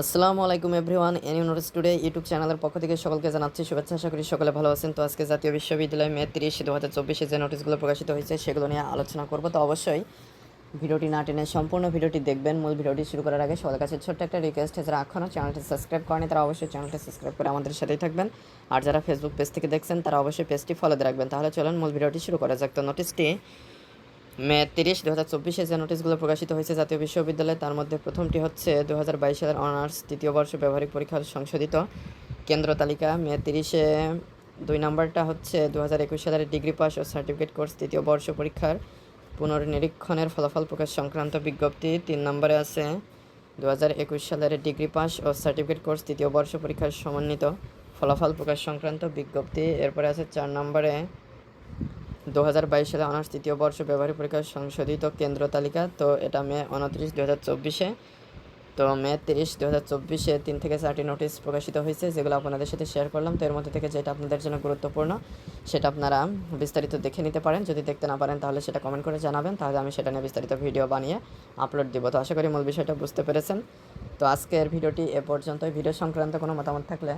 আসসালামু আলাইকুম everyone Any Notice Today YouTube চ্যানেলের পক্ষ থেকে সকলকে জানাচ্ছি শুভেচ্ছা। আশা করি সকলে ভালো আছেন। তো আজকে জাতীয় বিশ্ববিদ্যালয় মে তিরিশ দু হাজার চব্বিশে যে নোটিশগুলো প্রকাশিত হয়েছে সেগুলো নিয়ে আলোচনা করব। তো অবশ্যই ভিডিওটি না টেনে সম্পূর্ণ ভিডিওটি দেখবেন। মূল ভিডিওটি শুরু করার আগে সবার কাছে ছোট্ট একটা রিকোয়েস্ট যারা এখনও চ্যানেলটি সাবস্ক্রাইব করেনি তারা অবশ্যই চ্যানেলটি সাবস্ক্রাইব করে আমাদের সাথেই থাকবেন। আর যারা ফেসবুক পেজ থেকে দেখছেন তারা অবশ্যই পেজটি ফলো দিয়ে রাখবেন। তাহলে চলুন মূল ভিডিওটি শুরু করা যাক। তো নোটিশটি মে তিরিশ দু হাজার চব্বিশে যে নোটিশগুলো প্রকাশিত হয়েছে জাতীয় বিশ্ববিদ্যালয়ে, তার মধ্যে প্রথমটি হচ্ছে দু হাজার বাইশ সালের অনার্স তৃতীয় বর্ষ ব্যবহারিক পরীক্ষার সংশোধিত কেন্দ্র তালিকা। মে তিরিশে দুই নম্বরটা হচ্ছে দু হাজার একুশ সালের ডিগ্রি পাস ও সার্টিফিকেট কোর্স, তৃতীয় বর্ষ পরীক্ষার পুনর্নিরীক্ষণের ফলাফল প্রকাশ সংক্রান্ত বিজ্ঞপ্তি। তিন নম্বরে আছে দু হাজার একুশ সালের ডিগ্রি পাস ও সার্টিফিকেট কোর্স, তৃতীয় বর্ষ পরীক্ষার সমন্বিত ফলাফল প্রকাশ সংক্রান্ত বিজ্ঞপ্তি। এরপরে আছে চার নম্বরে দু হাজার বাইশ সালে অনার্স তৃতীয় বর্ষ ব্যবহারিক পরীক্ষার সংশোধিত কেন্দ্র তালিকা। তো এটা মে উনত্রিশ দু হাজার চব্বিশে। তো মে তিরিশ দু হাজার চব্বিশে তিন থেকে চারটি নোটিশ প্রকাশিত হয়েছে, যেগুলো আপনাদের সাথে শেয়ার করলাম। তো এর মধ্যে থেকে যেটা আপনাদের জন্য গুরুত্বপূর্ণ, সেটা আপনারা বিস্তারিত দেখে নিতে পারেন। যদি দেখতে না পারেন, তাহলে সেটা কমেন্ট করে জানাবেন। তাহলে আমি সেটা নিয়ে বিস্তারিত ভিডিও বানিয়ে আপলোড দিব। তো আশা করি মূল বিষয়টা বুঝতে পেরেছেন। তো আজকের ভিডিওটি এ পর্যন্তই। ভিডিও সংক্রান্ত কোনো মতামত থাকলে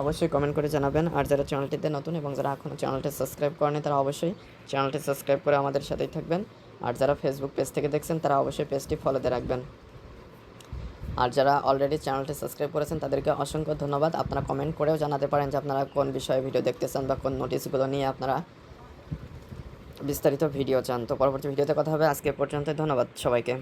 অবশ্যই কমেন্ট করে জানাবেন। আর যারা চ্যানেলটিতে নতুন এবং যারা এখনও চ্যানেলটি সাবস্ক্রাইব করেনি তারা অবশ্যই চ্যানেলটি সাবস্ক্রাইব করে আমাদের সাথেই থাকবেন। আর যারা ফেসবুক পেজ থেকে দেখছেন, তারা অবশ্যই পেজটি ফলোতে রাখবেন। আর যারা অলরেডি চ্যানেলটি সাবস্ক্রাইব করেছেন, তাদেরকে অসংখ্য ধন্যবাদ। আপনারা কমেন্ট করেও জানাতে পারেন যে আপনারা কোন বিষয়ে ভিডিও দেখতে চান বা কোন নোটিশগুলো নিয়ে আপনারা বিস্তারিত ভিডিও চান। তো পরবর্তী ভিডিওতে কথা হবে। আজকে পর্যন্ত ধন্যবাদ সবাইকে।